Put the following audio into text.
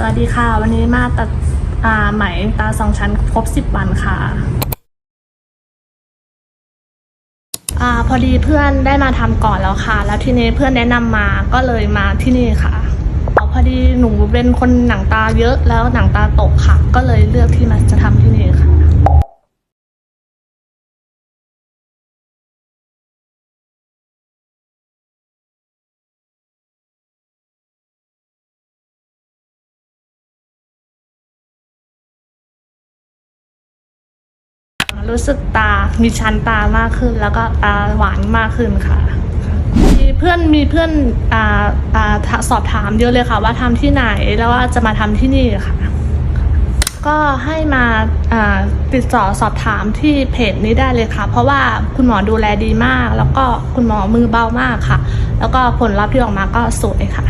สวัสดีค่ะ วันนี้มาตัดอ่าไหมตาสองชั้นครบสิบวันค่ะอาพอดีเพื่อนได้มาทำก่อนแล้วค่ะ แล้วทีนี้เพื่อนแนะนำมาก็เลยมาที่นี่ค่ะอ๋อพอดีหนูเป็นคนหนังตาเยอะแล้วหนังตาตกค่ะ ก็เลยเลือกที่มาจะทำที่ รู้สึกตา มีชั้นตามากขึ้น แล้วก็ตาหวานมากขึ้นค่ะ มีเพื่อนมีเพื่อนอ่าอ่าสอบถามเยอะเลยค่ะ ว่าทำที่ไหนแล้วว่าจะมาทำที่นี่ค่ะ ก็ให้มาติดต่อสอบถามที่เพจนี้ได้เลยค่ะ เพราะว่าคุณหมอดูแลดีมาก แล้วก็คุณหมอมือเบามากค่ะ แล้วก็ผลลัพธ์ที่ออกมาก็สวยค่ะ